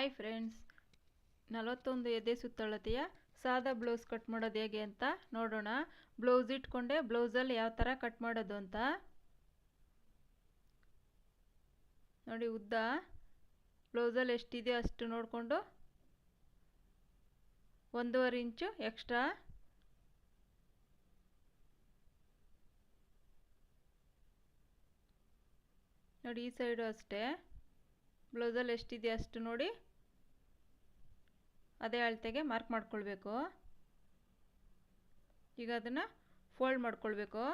Hi friends ನಲವತ್ತೊಂದು ಎದೆ ಸುತ್ತಳತೆಯ ಸಾದಾ ಬ್ಲೌಸ್ ಕಟ್ ಮಾಡೋದು ಹೇಗೆ ಅಂತ ನೋಡೋಣ. ಬ್ಲೌಸ್ ಇಟ್ಕೊಂಡೆ ಬ್ಲೌಸಲ್ಲಿ ಯಾವ ಥರ ಕಟ್ ಮಾಡೋದು ಅಂತ. ನೋಡಿ ಉದ್ದ. ಬ್ಲೌಸಲ್ಲಿ ಎಷ್ಟಿದೆಯೋ ಅಷ್ಟು ನೋಡಿಕೊಂಡು. ಒಂದೂವರೆ ಇಂಚು ಎಕ್ಸ್ಟ್ರಾ ನೋಡಿ ಈ ಸೈಡು ಅಷ್ಟೇ. ಬ್ಲೌಸಲ್ಲಿ ಎಷ್ಟಿದೆಯೋ ಅಷ್ಟು ನೋಡಿ. ಅದೇ ಅಳತೆಗೆ ಮಾರ್ಕ್ ಮಾಡ್ಕೊಳ್ಬೇಕು. ಈಗ ಅದನ್ನು ಫೋಲ್ಡ್ ಮಾಡ್ಕೊಳ್ಬೇಕು.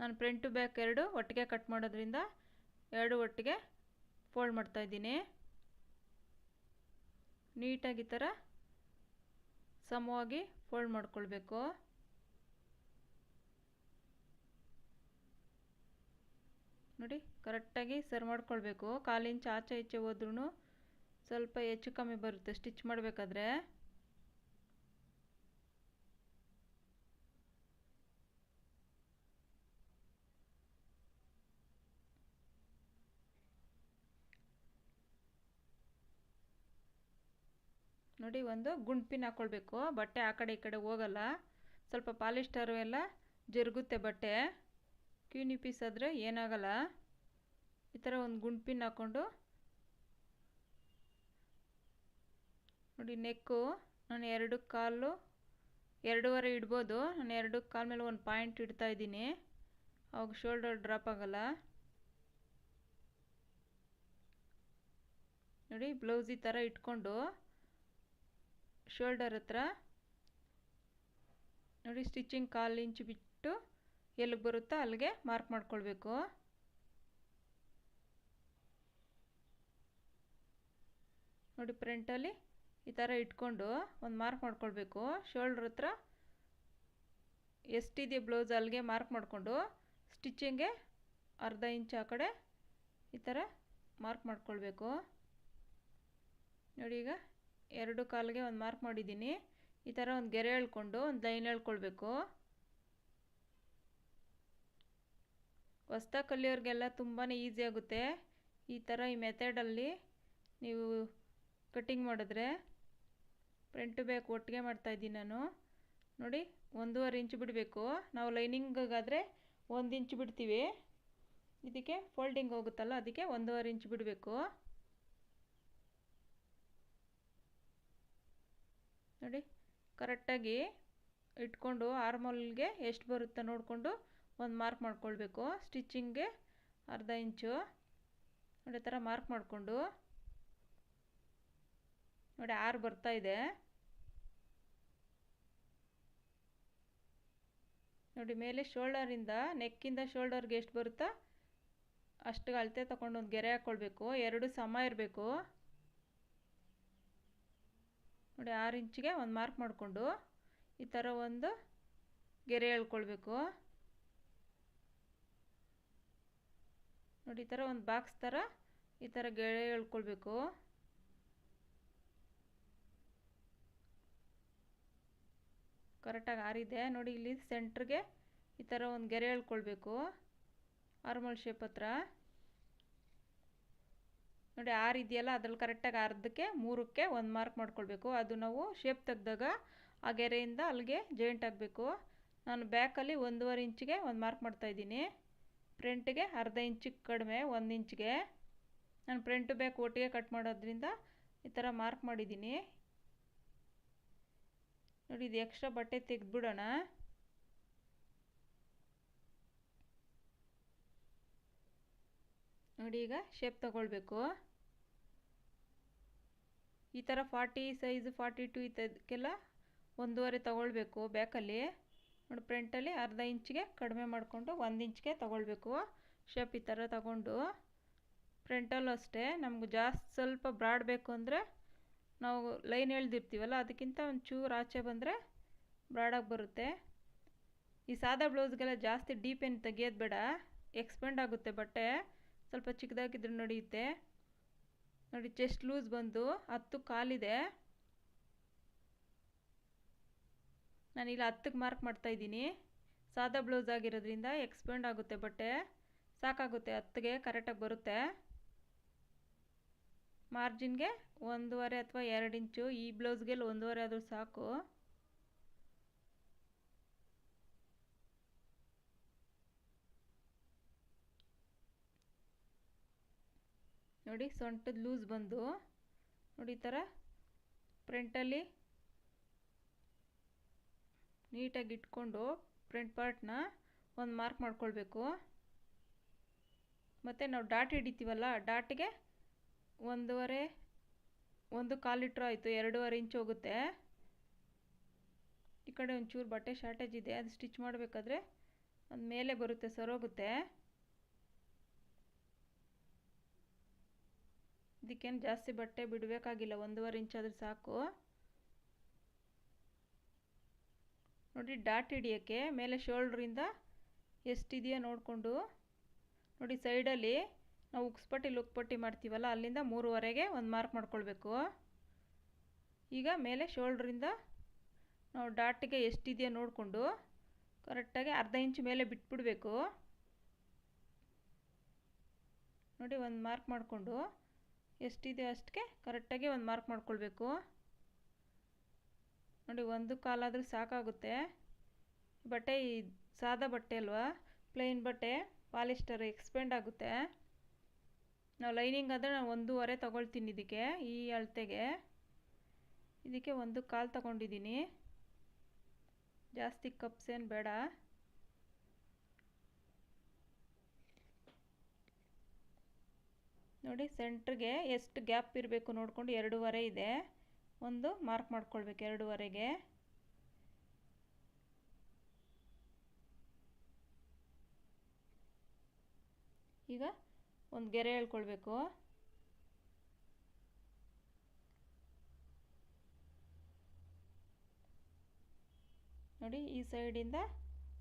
ನಾನು ಫ್ರಂಟು ಬ್ಯಾಕ್ ಎರಡು ಒಟ್ಟಿಗೆ ಕಟ್ ಮಾಡೋದ್ರಿಂದ ಎರಡು ಒಟ್ಟಿಗೆ ಫೋಲ್ಡ್ ಮಾಡ್ತಾಯಿದ್ದೀನಿ ನೀಟಾಗಿ ಈ ಥರ ಸಮವಾಗಿ ಫೋಲ್ಡ್ ಮಾಡ್ಕೊಳ್ಬೇಕು. ನೋಡಿ ಕರೆಕ್ಟಾಗಿ ಸರ್ ಮಾಡ್ಕೊಳ್ಬೇಕು. ಕಾಲು ಇಂಚ್ ಆಚೆ ಈಚೆ ಹೋದ್ರೂ ಸ್ವಲ್ಪ ಹೆಚ್ಚು ಕಮ್ಮಿ ಬರುತ್ತೆ. ಸ್ಟಿಚ್ ಮಾಡಬೇಕಾದ್ರೆ. ನೋಡಿ, ಒಂದು ಗುಂಡ್ ಪಿನ್ ಹಾಕ್ಕೊಳ್ಬೇಕು ಬಟ್ಟೆ ಆ ಕಡೆ ಈ ಕಡೆ ಹೋಗಲ್ಲ. ಸ್ವಲ್ಪ ಪಾಲಿಸ್ಟರು ಎಲ್ಲ ಜರುಗುತ್ತೆ ಬಟ್ಟೆ. ಕ್ಯೂನಿ ಪೀಸ್ ಆದರೆ ಏನಾಗಲ್ಲ. ಈ ಥರ ಒಂದು ಗುಂಡ್ ಪಿನ್ ಹಾಕ್ಕೊಂಡು ನೋಡಿ ನೆಕ್ಕು, ನಾನು ಎರಡು ಕಾಲು, ಎರಡೂವರೆ ಇಡ್ಬೋದು. ನಾನು ಎರಡು ಕಾಲ ಮೇಲೆ ಒಂದು ಪಾಯಿಂಟ್ ಇಡ್ತಾ ಇದ್ದೀನಿ. ಅವಾಗ ಶೋಲ್ಡರ್ ಡ್ರಾಪ್ ಆಗಲ್ಲ. ನೋಡಿ, ಬ್ಲೌಸ್ ಈ ಥರ ಇಟ್ಕೊಂಡು ಶೋಲ್ಡರ್ ಹತ್ರ ನೋಡಿ ಸ್ಟಿಚಿಂಗ್ ಕಾಲು ಇಂಚು ಬಿಟ್ಟು ಎಲ್ಲಿಗೆ ಬರುತ್ತೋ ಅಲ್ಲಿಗೆ ಮಾರ್ಕ್ ಮಾಡ್ಕೊಳ್ಬೇಕು. ನೋಡಿ ಫ್ರಂಟಲ್ಲಿ ಈ ಥರ ಇಟ್ಕೊಂಡು ಒಂದು ಮಾರ್ಕ್ ಮಾಡ್ಕೊಳ್ಬೇಕು. ಶೋಲ್ಡ್ರ್ ಹತ್ರ ಎಷ್ಟಿದೆ ಬ್ಲೌಸ್ ಅಲ್ಲಿಗೆ ಮಾರ್ಕ್ ಮಾಡಿಕೊಂಡು ಸ್ಟಿಚಿಂಗ್ಗೆ ಅರ್ಧ ಇಂಚ್ ಆ ಕಡೆ ಈ ಥರ ಮಾರ್ಕ್ ಮಾಡ್ಕೊಳ್ಬೇಕು. ನೋಡಿ ಈಗ ಎರಡು ಕಾಲಿಗೆ ಒಂದು ಮಾರ್ಕ್ ಮಾಡಿದ್ದೀನಿ. ಈ ಥರ ಒಂದು ಗೆರೆ ಎಳ್ಕೊಂಡು ಒಂದು ಲೈನ್ ಎಳ್ಕೊಳ್ಬೇಕು. ಹೊಸ್ದಾಗಿ ಕಲಿಯೋರಿಗೆಲ್ಲ ತುಂಬಾ ಈಸಿ ಆಗುತ್ತೆ. ಈ ಥರ ಈ ಮೆಥಡಲ್ಲಿ ನೀವು ಕಟ್ಟಿಂಗ್ ಮಾಡಿದ್ರೆ ಫ್ರಂಟು ಬ್ಯಾಕ್ ಒಟ್ಟಿಗೆ ಮಾಡ್ತಾಯಿದ್ದೀನಿ ನಾನು. ನೋಡಿ, ಒಂದೂವರೆ ಇಂಚು ಬಿಡಬೇಕು. ನಾವು ಲೈನಿಂಗಾದರೆ ಒಂದು ಇಂಚು ಬಿಡ್ತೀವಿ. ಇದಕ್ಕೆ ಫೋಲ್ಡಿಂಗ್ ಹೋಗುತ್ತಲ್ಲ, ಅದಕ್ಕೆ ಒಂದೂವರೆ ಇಂಚು ಬಿಡಬೇಕು. ನೋಡಿ, ಕರೆಕ್ಟಾಗಿ ಇಟ್ಕೊಂಡು ಆರ್ಮಲ್ಗೆ ಎಷ್ಟು ಬರುತ್ತೆ ನೋಡಿಕೊಂಡು ಒಂದು ಮಾರ್ಕ್ ಮಾಡ್ಕೊಳ್ಬೇಕು. ಸ್ಟಿಚ್ಚಿಂಗ್ಗೆ ಅರ್ಧ ಇಂಚು ನೋಡಿ ಥರ ಮಾರ್ಕ್ ಮಾಡಿಕೊಂಡು. ನೋಡಿ ಆರು ಬರ್ತಾ ಇದೆ. ನೋಡಿ ಮೇಲೆ ಶೋಲ್ಡರಿಂದ ನೆಕ್ಕಿಂದ ಶೋಲ್ಡರ್ಗೆ ಎಷ್ಟು ಬರುತ್ತಾ? ಅಷ್ಟು ಅಳತೆ ತಗೊಂಡು ಒಂದು ಗೆರೆ ಹಾಕ್ಕೊಳ್ಬೇಕು ಎರಡು ಸಮ ಇರಬೇಕು. ನೋಡಿ ಆರು ಇಂಚಿಗೆ ಒಂದು ಮಾರ್ಕ್ ಮಾಡಿಕೊಂಡು ಈ ಥರ ಒಂದು ಗೆರೆ ಎಳ್ಕೊಳ್ಬೇಕು ನೋಡಿ ಈ ಥರ ಒಂದು ಬಾಕ್ಸ್ ಥರ ಈ ಥರ ಗೆರೆ ಎಳ್ಕೊಳ್ಬೇಕು ಕರೆಕ್ಟಾಗಿ ಆರಿದೆ. ನೋಡಿ, ಇಲ್ಲಿ ಸೆಂಟ್ರಿಗೆ ಈ ಥರ ಒಂದು ಗೆರೆ ಎಳ್ಕೊಳ್ಬೇಕು ಆರ್ಮಲ್ ಶೇಪ್ ಹತ್ರ. ನೋಡಿ, ಆರಿದೆಯಲ್ಲ, ಅದ್ರಲ್ಲಿ ಕರೆಕ್ಟಾಗಿ ಅರ್ಧಕ್ಕೆ ಮೂರಕ್ಕೆ ಒಂದು ಮಾರ್ಕ್ ಮಾಡ್ಕೊಳ್ಬೇಕು. ಅದು ನಾವು ಶೇಪ್ ತೆಗ್ದಾಗ ಆ ಗೆರೆಯಿಂದ ಅಲ್ಲಿಗೆ ಜಾಯಿಂಟ್ ಆಗಬೇಕು. ನಾನು ಬ್ಯಾಕಲ್ಲಿ ಒಂದೂವರೆ ಇಂಚಿಗೆ ಒಂದು ಮಾರ್ಕ್ ಮಾಡ್ತಾಯಿದ್ದೀನಿ ಫ್ರಂಟಿಗೆ ಅರ್ಧ ಇಂಚಿಗೆ ಕಡಿಮೆ, ಒಂದು ಇಂಚಿಗೆ. ನಾನು ಫ್ರಂಟ್ ಬ್ಯಾಕ್ ಒಟ್ಟಿಗೆ ಕಟ್ ಮಾಡೋದ್ರಿಂದ ಈ ಥರ ಮಾರ್ಕ್ ಮಾಡಿದ್ದೀನಿ. ನೋಡಿ, ಇದು ಎಕ್ಸ್ಟ್ರಾ ಬಟ್ಟೆ ತೆಗೆದ್ಬಿಡೋಣ. ನೋಡಿ, ಈಗ ಶೇಪ್ ತಗೊಳ್ಬೇಕು. ಈ ಥರ ಫಾರ್ಟಿ ಸೈಜ್ ಫಾರ್ಟಿ ಟು ಇದಕ್ಕೆಲ್ಲ ಒಂದೂವರೆ ತಗೊಳ್ಬೇಕು ಬ್ಯಾಕಲ್ಲಿ ನೋಡಿ ಫ್ರಂಟಲ್ಲಿ ಅರ್ಧ ಇಂಚಿಗೆ ಕಡಿಮೆ ಮಾಡಿಕೊಂಡು ಒಂದು ಇಂಚಿಗೆ ತಗೊಳ್ಬೇಕು. ಶೇಪ್ ಈ ಥರ ತಗೊಂಡು. ಫ್ರಂಟಲ್ಲೂ ಅಷ್ಟೇ, ನಮ್ಗೆ ಜಾಸ್ತಿ ಸ್ವಲ್ಪ ಬ್ರಾಡ್ ಬೇಕು ಅಂದರೆ ನಾವು ಲೈನ್ ಎಳ್ದಿರ್ತೀವಲ್ಲ ಅದಕ್ಕಿಂತ ಒಂದು ಚೂರು ಆಚೆ ಬಂದರೆ ಬ್ರಾಡಾಗಿ ಬರುತ್ತೆ. ಈ ಸಾದಾ ಬ್ಲೌಸ್ಗೆಲ್ಲ ಜಾಸ್ತಿ ಡೀಪ್ ಏನು ತೆಗಿಯೋದು ಬೇಡ, ಎಕ್ಸ್ಪೆಂಡ್ ಆಗುತ್ತೆ ಬಟ್ಟೆ, ಸ್ವಲ್ಪ ಚಿಕ್ಕದಾಗಿದ್ರೆ ನಡೆಯುತ್ತೆ. ನೋಡಿ, ಚೆಸ್ಟ್ ಲೂಸ್ ಬಂದು ಹತ್ತು ಕಾಲಿದೆ. ನಾನು ಇಲ್ಲಿ ಹತ್ತಕ್ಕೆ ಮಾರ್ಕ್ ಮಾಡ್ತಾಯಿದ್ದೀನಿ ಸಾದಾ ಬ್ಲೌಸ್ ಆಗಿರೋದ್ರಿಂದ ಎಕ್ಸ್ಪೆಂಡ್ ಆಗುತ್ತೆ ಬಟ್ಟೆ, ಸಾಕಾಗುತ್ತೆ, ಹತ್ತಿಗೆ ಕರೆಕ್ಟಾಗಿ ಬರುತ್ತೆ. ಮಾರ್ಜಿನ್ಗೆ ಒಂದೂವರೆ ಅಥವಾ ಎರಡು ಇಂಚು, ಈ ಬ್ಲೌಸ್ಗೆ ಒಂದೂವರೆ ಆದರೂ ಸಾಕು. ನೋಡಿ, ಸೊಂಟದ ಲೂಸ್ ಬಂದು, ನೋಡಿ ಈ ಥರ ಫ್ರಂಟಲ್ಲಿ ನೀಟಾಗಿ ಇಟ್ಕೊಂಡು ಫ್ರಂಟ್ ಪಾರ್ಟ್ನ ಒಂದು ಮಾರ್ಕ್ ಮಾಡ್ಕೊಳ್ಬೇಕು. ಮತ್ತು ನಾವು ಡಾಟ್ ಹಿಡಿತೀವಲ್ಲ ಡಾಟಿಗೆ ಒಂದೂವರೆ, ಒಂದು ಕಾಲು ಲೀಟ್ರ್ ಆಯಿತು, ಎರಡೂವರೆ ಇಂಚ್ ಹೋಗುತ್ತೆ. ಈ ಕಡೆ ಒಂಚೂರು ಬಟ್ಟೆ ಶಾರ್ಟೇಜ್ ಇದೆ, ಅದು ಸ್ಟಿಚ್ ಮಾಡಬೇಕಾದ್ರೆ ಅದು ಮೇಲೆ ಬರುತ್ತೆ, ಸರೋಗುತ್ತೆ. ಇದಕ್ಕೇನು ಜಾಸ್ತಿ ಬಟ್ಟೆ ಬಿಡಬೇಕಾಗಿಲ್ಲ, ಒಂದೂವರೆ ಇಂಚ್ ಆದ್ರೆ ಸಾಕು. ನೋಡಿ, ಡಾಟ್ ಹಿಡಿಯೋಕ್ಕೆ, ಮೇಲೆ ಶೋಲ್ಡ್ರಿಂದ ಎಷ್ಟಿದೆಯೋ ನೋಡಿಕೊಂಡು. ನೋಡಿ, ಸೈಡಲ್ಲಿ ನಾವು ಉಕ್ಸ್ಪಟ್ಟಿ ಲುಕ್ಪಟ್ಟಿ ಮಾಡ್ತೀವಲ್ಲ, ಅಲ್ಲಿಂದ ಮೂರುವರೆಗೆ ಒಂದು ಮಾರ್ಕ್ ಮಾಡ್ಕೊಳ್ಬೇಕು. ಈಗ ಮೇಲೆ ಶೋಲ್ಡ್ರಿಂದ ನಾವು ಡಾಟಿಗೆ ಎಷ್ಟಿದೆಯೋ ನೋಡಿಕೊಂಡು ಕರೆಕ್ಟಾಗಿ ಅರ್ಧ ಇಂಚ್ ಮೇಲೆ ಬಿಟ್ಬಿಡಬೇಕು. ನೋಡಿ ಒಂದು ಮಾರ್ಕ್ ಮಾಡಿಕೊಂಡು ಎಷ್ಟಿದೆಯೋ ಅಷ್ಟಕ್ಕೆ ಕರೆಕ್ಟಾಗಿ ಒಂದು ಮಾರ್ಕ್ ಮಾಡ್ಕೊಳ್ಬೇಕು. ನೋಡಿ ಒಂದು ಕಾಲಾದರೂ ಸಾಕಾಗುತ್ತೆ. ಬಟ್ಟೆ ಈ ಸಾದಾ ಬಟ್ಟೆ ಅಲ್ವಾ? ಪ್ಲೈನ್ ಬಟ್ಟೆ ಪಾಲಿಸ್ಟರ್ ಎಕ್ಸ್ಪೆಂಡ್ ಆಗುತ್ತೆ. ನಾವು ಲೈನಿಂಗ್ ಅಂದರೆ ನಾನು ಒಂದೂವರೆ ತೊಗೊಳ್ತೀನಿ ಇದಕ್ಕೆ, ಈ ಅಳತೆಗೆ. ಇದಕ್ಕೆ ಒಂದು ಕಾಲು ತಗೊಂಡಿದ್ದೀನಿ ಜಾಸ್ತಿ ಕಪ್ಸ್ ಏನು ಬೇಡ. ನೋಡಿ ಸೆಂಟ್ರಿಗೆ ಎಷ್ಟು ಗ್ಯಾಪ್ ಇರಬೇಕು ನೋಡಿಕೊಂಡು ಎರಡೂವರೆ ಇದೆ. ಒಂದು ಮಾರ್ಕ್ ಮಾಡ್ಕೊಳ್ಬೇಕು ಎರಡೂವರೆಗೆ. ಈಗ ಒಂದು ಗೆರೆ ಹೇಳ್ಕೊಳ್ಬೇಕು. ನೋಡಿ, ಈ ಸೈಡಿಂದ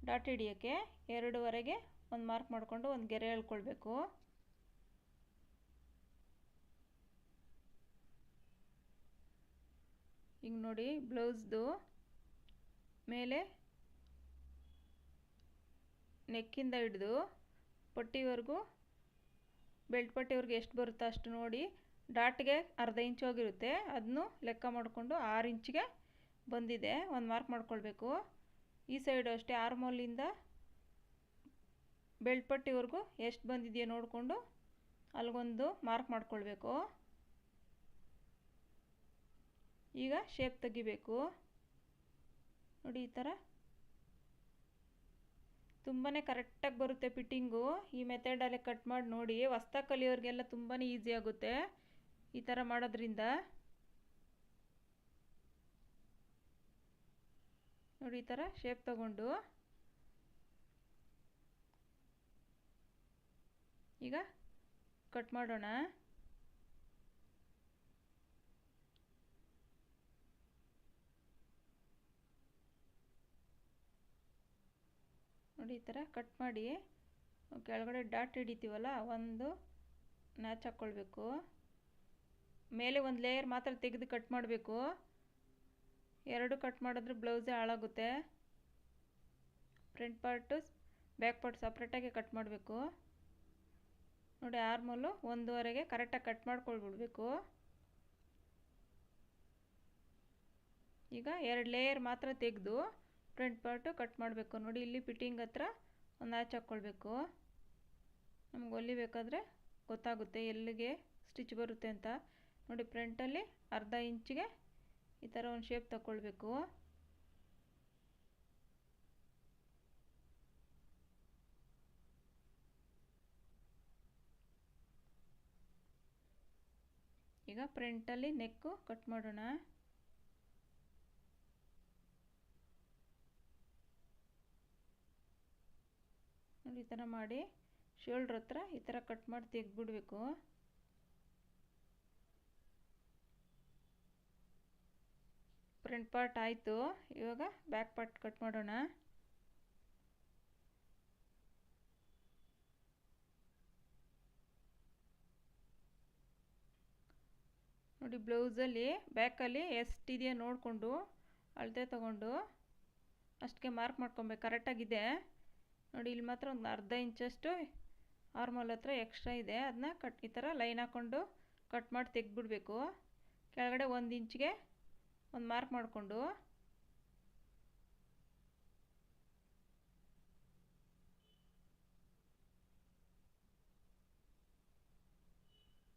ಡಾಟ್ ಹಿಡಿಯೋಕ್ಕೆ ಎರಡುವರೆಗೆ ಒಂದು ಮಾರ್ಕ್ ಮಾಡಿಕೊಂಡು ಒಂದು ಗೆರೆ ಹೇಳ್ಕೊಳ್ಬೇಕು. ಈಗ ನೋಡಿ ಬ್ಲೌಸ್ದು ಮೇಲೆ ನೆಕ್ಕಿಂದ ಹಿಡಿದು, ಪಟ್ಟಿವರೆಗೂ ಬೆಲ್ಟ್ ಪಟ್ಟಿ ಅವ್ರಿಗೆ ಎಷ್ಟು ಬರುತ್ತೋ ಅಷ್ಟು ನೋಡಿ ಡಾಟ್ಗೆ ಅರ್ಧ ಇಂಚ್ ಹೋಗಿರುತ್ತೆ. ಅದನ್ನು ಲೆಕ್ಕ ಮಾಡಿಕೊಂಡು ಆರು ಇಂಚಿಗೆ ಬಂದಿದೆ. ಒಂದು ಮಾರ್ಕ್ ಮಾಡ್ಕೊಳ್ಬೇಕು. ಈ ಸೈಡು ಅಷ್ಟೇ ಆರ್ಮೋಲಿಂದ ಬೆಲ್ಟ್ ಪಟ್ಟಿವರೆಗೂ ಎಷ್ಟು ಬಂದಿದೆಯೋ ನೋಡಿಕೊಂಡು ಅಲ್ಲಿಗೊಂದು ಮಾರ್ಕ್ ಮಾಡ್ಕೊಳ್ಬೇಕು. ಈಗ ಶೇಪ್ ತೆಗಿಬೇಕು. ನೋಡಿ ಈ ಥರ ತುಂಬಾ ಕರೆಕ್ಟಾಗಿ ಬರುತ್ತೆ ಫಿಟ್ಟಿಂಗು ಈ ಮೆಥಡಲ್ಲೇ ಕಟ್ ಮಾಡಿ ನೋಡಿ. ಹೊಸ್ತ ಕಲಿಯೋರಿಗೆಲ್ಲ ತುಂಬಾ ಈಸಿ ಆಗುತ್ತೆ. ಈ ಥರ ಮಾಡೋದ್ರಿಂದ. ನೋಡಿ ಈ ಥರ ಶೇಪ್ ತಗೊಂಡು. ಈಗ ಕಟ್ ಮಾಡೋಣ. ನೋಡಿ, ಈ ಥರ ಕಟ್ ಮಾಡಿ ಕೆಳಗಡೆ ಡಾಟ್ ಹಿಡಿತೀವಲ್ಲ, ಒಂದು ನ್ಯಾಚ್ ಹಾಕ್ಕೊಳ್ಬೇಕು ಮೇಲೆ ಒಂದು ಲೇಯರ್ ಮಾತ್ರ ತೆಗೆದು ಕಟ್ ಮಾಡಬೇಕು. ಎರಡು ಕಟ್ ಮಾಡಿದ್ರೆ ಬ್ಲೌಸೇ ಹಾಳಾಗುತ್ತೆ. ಫ್ರಂಟ್ ಪಾರ್ಟು ಬ್ಯಾಕ್ ಪಾರ್ಟ್ ಸಪ್ರೇಟಾಗಿ ಕಟ್ ಮಾಡಬೇಕು. ನೋಡಿ ಆರ್ಮೋಲು ಒಂದುವರೆಗೆ ಕರೆಕ್ಟಾಗಿ ಕಟ್ ಮಾಡ್ಕೊಳ್ಬಿಡ್ಬೇಕು. ಈಗ ಎರಡು ಲೇಯರ್ ಮಾತ್ರ ತೆಗೆದು ಫ್ರಂಟ್ ಪಾರ್ಟು ಕಟ್ ಮಾಡಬೇಕು. ನೋಡಿ, ಇಲ್ಲಿ ಫಿಟ್ಟಿಂಗ್ ಹತ್ರ ಒಂದು ಆಚ್ ಹಾಕ್ಕೊಳ್ಬೇಕು ನಮ್ಗೆ ಹೊಲಿಬೇಕಾದ್ರೆ ಗೊತ್ತಾಗುತ್ತೆ ಎಲ್ಲಿಗೆ ಸ್ಟಿಚ್ ಬರುತ್ತೆ ಅಂತ. ನೋಡಿ ಫ್ರಂಟಲ್ಲಿ ಅರ್ಧ ಇಂಚಿಗೆ ಈ ಥರ ಒಂದು ಶೇಪ್ ತಗೊಳ್ಬೇಕು ಈಗ ಫ್ರಂಟಲ್ಲಿ ನೆಕ್ಕು ಕಟ್ ಮಾಡೋಣ. ಈ ಥರ ಮಾಡಿ ಶೋಲ್ಡ್ರ್ ಹತ್ರ ಈ ಥರ ಕಟ್ ಮಾಡಿ ತೆಗೆದ್ಬಿಡ್ಬೇಕು. ಫ್ರಂಟ್ ಪಾರ್ಟ್ ಆಯಿತು. ಇವಾಗ ಬ್ಯಾಕ್ ಪಾರ್ಟ್ ಕಟ್ ಮಾಡೋಣ. ನೋಡಿ ಬ್ಲೌಸಲ್ಲಿ, ಬ್ಯಾಕಲ್ಲಿ ಎಷ್ಟಿದೆಯೋ ನೋಡಿಕೊಂಡು ಅಳತೆ ತಗೊಂಡು ಅಷ್ಟಕ್ಕೆ ಮಾರ್ಕ್ ಮಾಡ್ಕೊಬೇಕು. ಕರೆಕ್ಟಾಗಿದೆ. ನೋಡಿ, ಇಲ್ಲಿ ಮಾತ್ರ ಒಂದು ಅರ್ಧ ಇಂಚಷ್ಟು ಆರ್ಮೋಲ್ ಹತ್ರ ಎಕ್ಸ್ಟ್ರಾ ಇದೆ. ಅದನ್ನ ಕಟ್ ಈ ಥರ ಲೈನ್ ಹಾಕ್ಕೊಂಡು ಕಟ್ ಮಾಡಿ ತೆಗೆದ್ಬಿಡ್ಬೇಕು. ಕೆಳಗಡೆ ಒಂದು ಇಂಚ್ಗೆ ಒಂದು ಮಾರ್ಕ್ ಮಾಡಿಕೊಂಡು.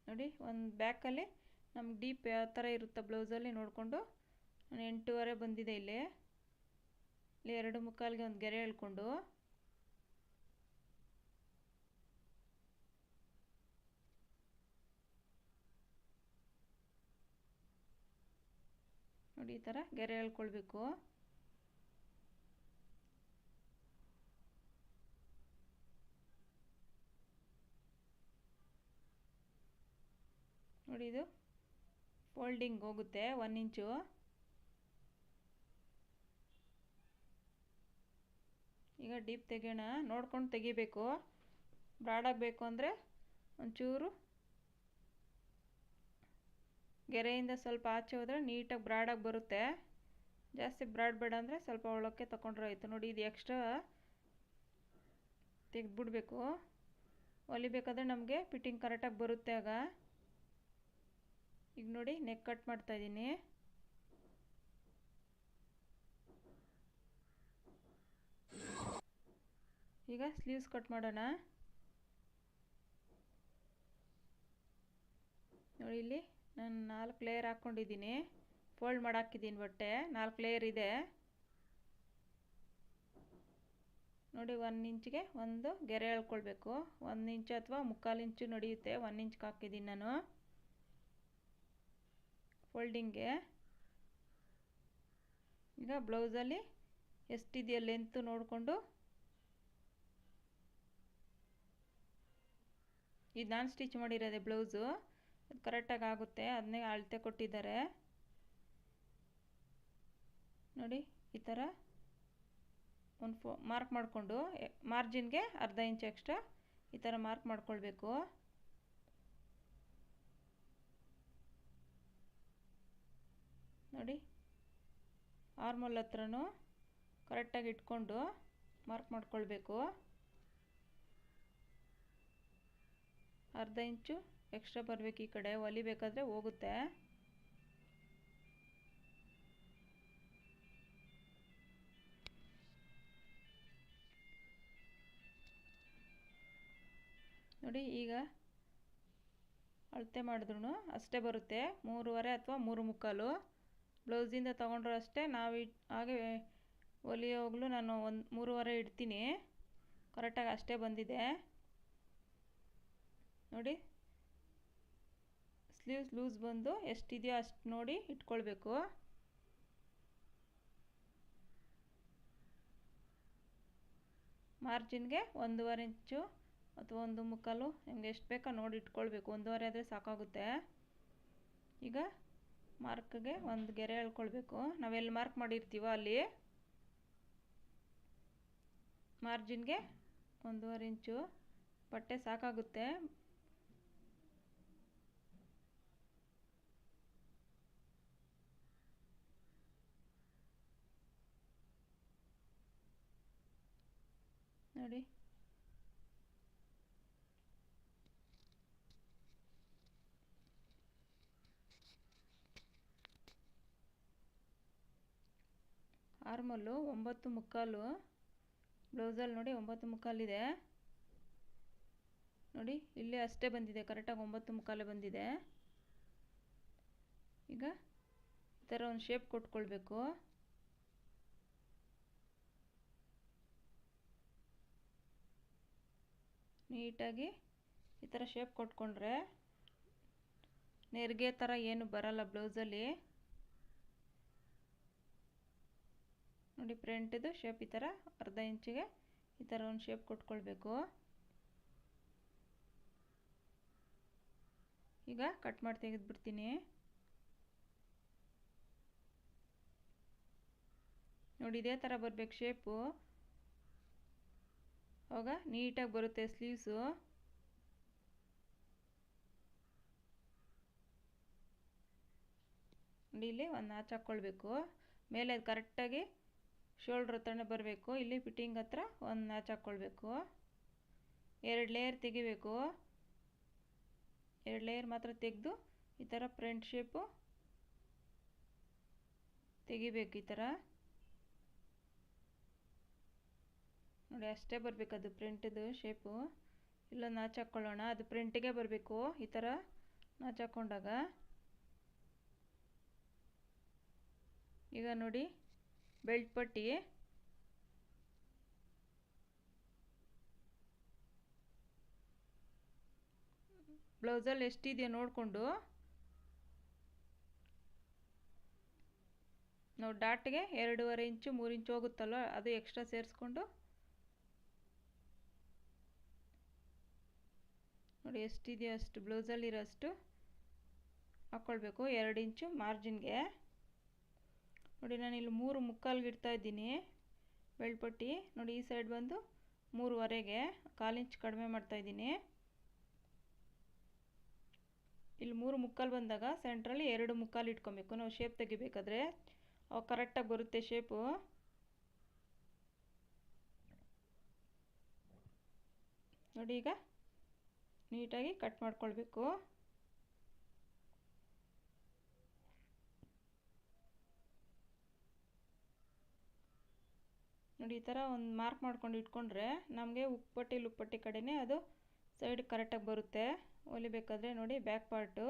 ನೋಡಿ, ಒಂದು ಬ್ಯಾಕಲ್ಲಿ ನಮ್ಗೆ ಡೀಪ್ ಯಾವ ಥರ ಇರುತ್ತೆ ಬ್ಲೌಸಲ್ಲಿ ನೋಡಿಕೊಂಡು ನಾನು ಎಂಟೂವರೆ ಬಂದಿದೆ ಇಲ್ಲಿ. ಇಲ್ಲಿ ಎರಡು ಮುಕ್ಕಾಲಿಗೆ ಒಂದು ಗೆರೆ ಎಳ್ಕೊಂಡು. ನೋಡಿ ಈ ಥರ ಗೆರೆ ಎಳ್ಕೊಳ್ಬೇಕು ನೋಡಿ ಇದು ಫೋಲ್ಡಿಂಗ್ ಹೋಗುತ್ತೆ ಒನ್ ಇಂಚು. ಈಗ ಡೀಪ್ ತೆಗೆಯೋಣ, ನೋಡ್ಕೊಂಡು ತೆಗಿಬೇಕು. ಬ್ರಾಡಾಗಬೇಕು ಅಂದರೆ ಒಂಚೂರು ಗೆರೆಯಿಂದ ಸ್ವಲ್ಪ ಆಚೆ ಹೋದರೆ ನೀಟಾಗಿ ಬ್ರಾಡಾಗಿ ಬರುತ್ತೆ. ಜಾಸ್ತಿ ಬ್ರಾಡ್ ಬೇಡ ಅಂದರೆ ಸ್ವಲ್ಪ ಒಳಕ್ಕೆ ತಗೊಂಡ್ರೆ ಆಯಿತು ನೋಡಿ, ಇದು ಎಕ್ಸ್ಟ್ರಾ ತೆಗೆದ್ಬಿಡ್ಬೇಕು. ಹೊಲಿಬೇಕಾದ್ರೆ ನಮಗೆ ಫಿಟ್ಟಿಂಗ್ ಕರೆಕ್ಟಾಗಿ ಬರುತ್ತೆ ಆಗ. ಈಗ ನೋಡಿ ನೆಕ್ ಕಟ್ ಮಾಡ್ತಾಯಿದ್ದೀನಿ ಈಗ ಸ್ಲೀವ್ಸ್ ಕಟ್ ಮಾಡೋಣ. ನೋಡಿ, ಇಲ್ಲಿ ನಾನು ನಾಲ್ಕು ಲೇಯರ್ ಹಾಕ್ಕೊಂಡಿದ್ದೀನಿ ಫೋಲ್ಡ್ ಮಾಡಾಕಿದ್ದೀನಿ ಬಟ್ಟೆ. ನಾಲ್ಕು ಲೇಯರ್ ಇದೆ. ನೋಡಿ ಒನ್ ಇಂಚಿಗೆ ಒಂದು ಗೆರೆ ಎಳ್ಕೊಳ್ಬೇಕು ಒಂದು ಇಂಚು ಅಥವಾ ಮುಕ್ಕಾಲು ಇಂಚು ನಡೆಯುತ್ತೆ. ಒಂದು ಇಂಚ್ಗೆ ಹಾಕಿದ್ದೀನಿ ನಾನು. ಫೋಲ್ಡಿಂಗ್ಗೆ ಈಗ ಬ್ಲೌಸಲ್ಲಿ ಎಷ್ಟಿದೆಯಾ ಲೆಂತು ನೋಡಿಕೊಂಡು. ಇದು ನಾನು ಸ್ಟಿಚ್ ಮಾಡಿರೋದೆ ಬ್ಲೌಸು ಕರೆಕ್ಟಾಗಿ ಆಗುತ್ತೆ, ಅದನ್ನೇ ಅಳತೆ ಕೊಟ್ಟಿದ್ದಾರೆ. ನೋಡಿ, ಈ ಥರ ಒಂದು ಫೋ ಮಾರ್ಕ್ ಮಾಡಿಕೊಂಡು ಮಾರ್ಜಿನ್ಗೆ ಅರ್ಧ ಇಂಚ್ ಎಕ್ಸ್ಟ್ರಾ ಈ ಥರ ಮಾರ್ಕ್ ಮಾಡ್ಕೊಳ್ಬೇಕು. ನೋಡಿ ಆರ್ಮೋಲ್ ಹತ್ರನೂ ಕರೆಕ್ಟಾಗಿ ಇಟ್ಕೊಂಡು ಮಾರ್ಕ್ ಮಾಡ್ಕೊಳ್ಬೇಕು. ಅರ್ಧ ಇಂಚು ಎಕ್ಸ್ಟ್ರಾ ಬರಬೇಕು ಈ ಕಡೆ ಹೊಲಿಬೇಕಾದ್ರೆ ಹೋಗುತ್ತೆ. ನೋಡಿ ಈಗ ಅಳತೆ ಮಾಡಿದ್ರು ಅಷ್ಟೇ ಬರುತ್ತೆ, ಮೂರುವರೆ ಅಥವಾ ಮೂರು ಮುಕ್ಕಾಲು. ಬ್ಲೌಸಿಂದ ತೊಗೊಂಡ್ರು ಅಷ್ಟೇ ನಾವು ಹಾಗೆ ಹೊಲಿಯೋವಾಗಲೂ ನಾನು ಒಂದು ಮೂರುವರೆ ಇಡ್ತೀನಿ. ಕರೆಕ್ಟಾಗಿ ಅಷ್ಟೇ ಬಂದಿದೆ. ನೋಡಿ. ಸ್ಲೀವ್ಸ್ ಲೂಸ್ ಬಂದು ಎಷ್ಟಿದೆಯೋ ಅಷ್ಟು ನೋಡಿ ಇಟ್ಕೊಳ್ಬೇಕು. ಮಾರ್ಜಿನ್ಗೆ ಒಂದೂವರೆ ಇಂಚು ಅಥವಾ ಒಂದು ಮುಕ್ಕಾಲು ನಿಮ್ಗೆ ಎಷ್ಟು ಬೇಕೋ ನೋಡಿ ಇಟ್ಕೊಳ್ಬೇಕು. ಒಂದೂವರೆ ಆದರೆ ಸಾಕಾಗುತ್ತೆ. ಈಗ ಮಾರ್ಕ್ಗೆ ಒಂದು ಗೆರೆ ಎಳ್ಕೊಳ್ಬೇಕು. ನಾವೆಲ್ಲಿ ಮಾರ್ಕ್ ಮಾಡಿರ್ತೀವೋ ಅಲ್ಲಿ? ಮಾರ್ಜಿನ್ಗೆ ಒಂದೂವರೆ ಇಂಚು. ಬಟ್ಟೆ ಸಾಕಾಗುತ್ತೆ. ನೋಡಿ. ಆರ್ಮಲ್ಲು ಒಂಬತ್ತು ಮುಕ್ಕಾಲು. ಬ್ಲೌಸಲ್ಲಿ ನೋಡಿ ಒಂಬತ್ತು ಮುಕ್ಕಾಲಿದೆ. ನೋಡಿ, ಇಲ್ಲೇ ಅಷ್ಟೇ ಬಂದಿದೆ, ಕರೆಕ್ಟಾಗಿ ಒಂಬತ್ತು ಮುಕ್ಕಾಲೇ ಬಂದಿದೆ. ಈಗ ಈ ಥರ ಒಂದು ಶೇಪ್ ಕೊಟ್ಕೊಳ್ಬೇಕು. ನೀಟಾಗಿ ಈ ಥರ ಶೇಪ್ ಕೊಟ್ಕೊಂಡ್ರೆ ನೆರಿಗೆ ಥರ ಏನು ಬರಲ್ಲ ಬ್ಲೌಸಲ್ಲಿ ನೋಡಿ ಫ್ರಂಟಿದು ಶೇಪ್ ಈ ಥರ, ಅರ್ಧ ಇಂಚಿಗೆ ಈ ಥರ ಒಂದು ಶೇಪ್ ಕೊಟ್ಕೊಳ್ಬೇಕು. ಈಗ ಕಟ್ ಮಾಡಿ ತೆಗೆದುಬಿಡ್ತೀನಿ. ನೋಡಿ ಇದೇ ಥರ ಬರಬೇಕು ಶೇಪು ಅವಾಗ ನೀಟಾಗಿ ಬರುತ್ತೆ ಸ್ಲೀವ್ಸು ಇಲ್ಲಿ ಒಂದು ನಾಚ್ ಹಾಕ್ಕೊಳ್ಬೇಕು ಮೇಲೆ ಅದು ಕರೆಕ್ಟಾಗಿ ಶೋಲ್ಡ್ರ್ ಹತ್ರನೇ ಬರಬೇಕು. ಇಲ್ಲಿ ಫಿಟ್ಟಿಂಗ್ ಹತ್ರ ಒಂದು ನಾಚ್ ಹಾಕ್ಕೊಳ್ಬೇಕು ಎರಡು ಲೇಯರ್ ತೆಗಿಬೇಕು. ಎರಡು ಲೇಯರ್ ಮಾತ್ರ ತೆಗೆದು ಈ ಥರ ಫ್ರಂಟ್ ಶೇಪು ತೆಗಿಬೇಕು ಈ ಥರ ನೋಡಿ, ಅಷ್ಟೇ ಬರಬೇಕು ಅದು ಪ್ರಿಂಟಿದು ಶೇಪು ಇಲ್ಲ, ನಾಚ್ ಹಾಕ್ಕೊಳ್ಳೋಣ ಅದು ಪ್ರಿಂಟಿಗೆ ಬರಬೇಕು. ಈ ಥರ ನಾಚ್ ಹಾಕ್ಕೊಂಡಾಗ ಈಗ ನೋಡಿ, ಬೆಲ್ಟ್ ಪಟ್ಟಿ. ಬ್ಲೌಸಲ್ಲಿ ಎಷ್ಟಿದೆಯೋ ನೋಡಿಕೊಂಡು. ನಾವು ಡಾಟ್ಗೆ ಎರಡೂವರೆ ಇಂಚು, ಮೂರು ಇಂಚು ಹೋಗುತ್ತಲ್ವ? ಅದು ಎಕ್ಸ್ಟ್ರಾ ಸೇರಿಸ್ಕೊಂಡು ನೋಡಿ ಎಷ್ಟಿದೆಯೋ ಅಷ್ಟು ಬ್ಲೌಸಲ್ಲಿರೋ ಅಷ್ಟು ಹಾಕ್ಕೊಳ್ಬೇಕು ಎರಡು ಇಂಚು ಮಾರ್ಜಿನ್ಗೆ. ನೋಡಿ ನಾನು ಇಲ್ಲಿ ಮೂರು ಮುಕ್ಕಾಲ್ಗೆ ಇದ್ದೀನಿ ಬೆಳ್ಪಟ್ಟಿ. ನೋಡಿ ಈ ಸೈಡ್ ಬಂದು ಮೂರುವರೆಗೆ ಕಾಲು ಇಂಚ್ ಕಡಿಮೆ ಮಾಡ್ತಾಯಿದ್ದೀನಿ ಇಲ್ಲಿ ಮೂರು ಮುಕ್ಕಾಲು ಬಂದಾಗ ಸೆಂಟ್ರಲ್ಲಿ ಎರಡು ಮುಕ್ಕಾಲು ಇಟ್ಕೊಬೇಕು. ನಾವು ಶೇಪ್ ತೆಗಿಬೇಕಾದ್ರೆ. ಅವು ಕರೆಕ್ಟಾಗಿ ಬರುತ್ತೆ ಶೇಪು. ನೋಡಿ ಈಗ ನೀಟಾಗಿ ಕಟ್ ಮಾಡ್ಕೊಳ್ಬೇಕು. ನೋಡಿ, ಈ ಥರ ಒಂದು ಮಾರ್ಕ್ ಮಾಡ್ಕೊಂಡು ಇಟ್ಕೊಂಡ್ರೆ ನಮಗೆ ಉಪ್ಪಟ್ಟಿ ಲುಪ್ಪಟ್ಟಿ ಕಡೆನೇ ಅದು ಸೈಡ್ ಕರೆಕ್ಟಾಗಿ ಬರುತ್ತೆ. ಹೊಲಿಬೇಕಾದ್ರೆ ನೋಡಿ, ಬ್ಯಾಕ್ ಪಾರ್ಟು,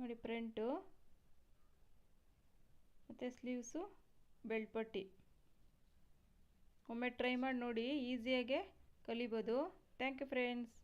ನೋಡಿ, ಫ್ರಂಟು, ಮತ್ತು ಸ್ಲೀವ್ಸು ಬೆಲ್ಟ್ ಪಟ್ಟಿ ಒಮ್ಮೆ ಟ್ರೈ ಮಾಡಿ ನೋಡಿ, ಈಸಿಯಾಗೆ ಕಲಿಬೋದು. Thank you friends.